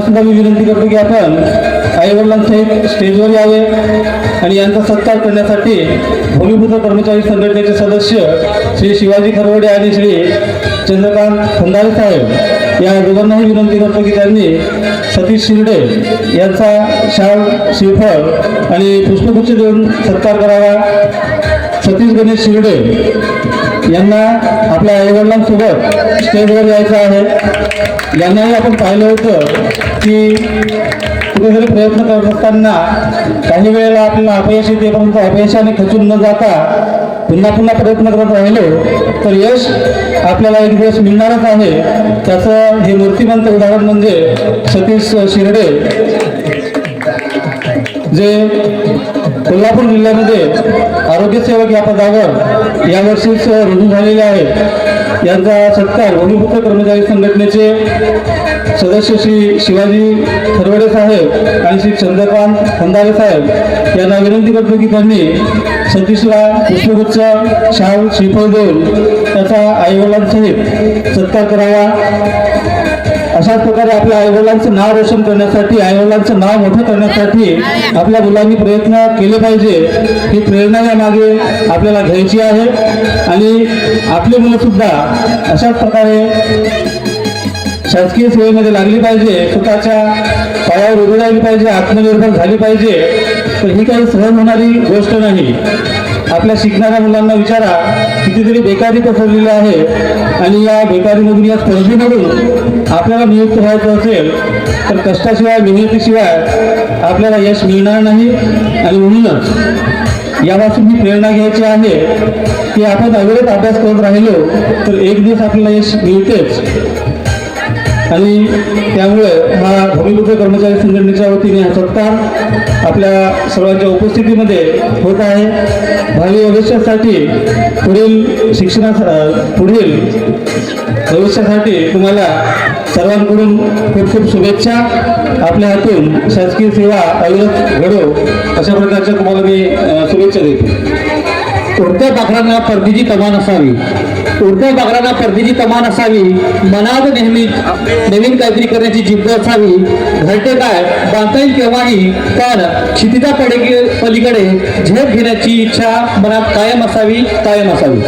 सुद्धा मी विनंती करतो की आपण आईवडिलांसहित स्टेजवर यावे आणि यांचा सत्कार करण्यासाठी भूमिपुत्र कर्मचारी संघटनेचे सदस्य श्री शिवाजी खरवडे आणि श्री चंद्रकांत खंदारे साहेब या दोघांनाही विनंती करतो की त्यांनी सतीश शिर्डे यांचा शाल श्रीफळ आणि पुष्पगुच्छ देऊन सत्कार करावा. सतीश गणेश शिर्डे यांना आपल्या आईवडिलांसोबत स्टेजवर यायचं आहे. यांनाही आपण पाहिलं होतं की कुठेतरी प्रयत्न करत असताना काही वेळेला आपल्याला अपयश येते परंतु अपयशाने खचून न जाता पुन्हा पुन्हा प्रयत्न करत राहिलो तर यश आपल्याला एक दिवस मिळणारच आहे. त्याचं हे मूर्तिमंत उदाहरण म्हणजे सतीश शिर्डे जे कोल्हापूर जिल्ह्यामध्ये आरोग्य सेवक या पदावर यावर्षीच रुजू झालेले आहेत. यांचा सत्कार भूमिपुत्र कर्मचारी संघटनेचे सदस्य श्री शिवाजी थरवडे साहेब आणि श्री चंद्रकांत खंदारे साहेब यांना विनंती करतो की त्यांनी सतीशला पुष्पगुच्छ शाल श्रीफळ देऊन त्याचा आईवडिलांसहित सत्कार करावा. अशाच प्रकारे आपल्या आईवडिलांचं नाव रोशन करण्यासाठी आईवडिलांचं नाव मोठं करण्यासाठी आपल्या मुलांनी प्रयत्न केले पाहिजे. ही प्रेरणा यामागे आपल्याला घ्यायची आहे. आणि आपली मुलं सुद्धा अशाच प्रकारे शासकीय सेवेमध्ये लागली पाहिजे. स्वतःच्या पायावर उभी राहिली पाहिजे. आत्मनिर्भर झाली पाहिजे. तर ही काही सहज होणारी गोष्ट नाही. आपल्या शिकणाऱ्या मुलांना विचारा कितीतरी बेकारी पसरलेली आहे आणि या बेकारीमधून या स्पर्धेमधून आपल्याला नियुक्त व्हायचं असेल तर कष्टाशिवाय मेहनतीशिवाय आपल्याला यश मिळणार नाही. आणि म्हणूनच यापासून ही प्रेरणा घ्यायची आहे की आपण अविरत अभ्यास करत राहिलो तर एक दिवस आपल्याला यश मिळतेच. आणि त्यामुळे हा भूमिपुत्र कर्मचारी संघटनेच्या वतीने हा सत्कार आपल्या सर्वांच्या उपस्थितीमध्ये होत आहे. भावी भविष्यासाठी पुढील शिक्षणा पुढील भविष्यासाठी तुम्हाला सर्वांकडून खूप खूप शुभेच्छा. आपल्या हातून शासकीय सेवा अविरत घडो अशा प्रकारच्या तुम्हाला मी शुभेच्छा देतो. कोणत्या पाखरांना परदीची कमान असावी? उडत्या पाखरांना परदीची कमान असावी मनात नेहमी नवीन काहीतरी करण्याची जिद्द असावी. घरटे काय बांधता येईल केव्हाही पण क्षितिजा पडे पलीकडे झेप घेण्याची इच्छा मनात कायम असावी कायम असावी.